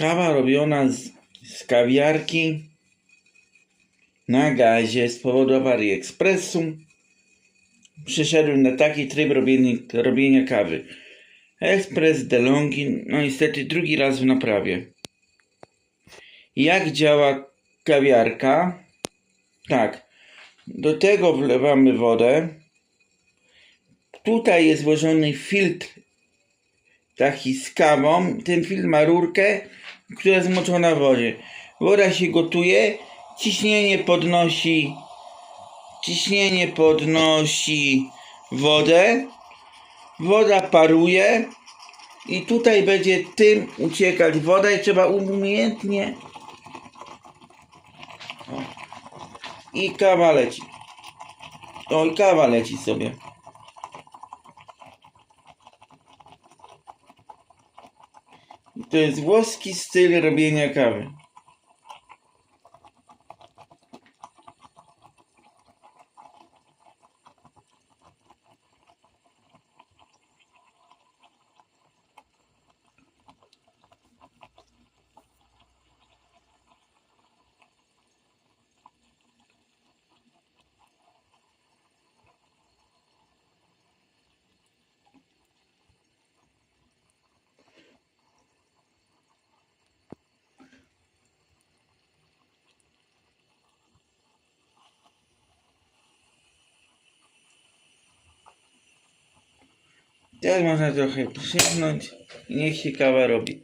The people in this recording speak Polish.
Kawa robiona z, z kawiarki na gazie z powodu awarii ekspresu. Przyszedłem na taki tryb robienia, robienia kawy. Ekspres DeLonghi, no niestety drugi raz w naprawie. Jak działa kawiarka? Tak. Do tego wlewamy wodę. Tutaj jest włożony filtr taki z kawą. Ten filtr ma rurkę, która jest zmoczona w wodzie. Woda się gotuje, ciśnienie podnosi ciśnienie podnosi wodę. Woda paruje i tutaj będzie tym uciekać woda i trzeba umiejętnie o. i kawa leci. O, i kawa leci sobie. To jest włoski styl robienia kawy. Teraz można trochę przypnąć i niech się kawa robi.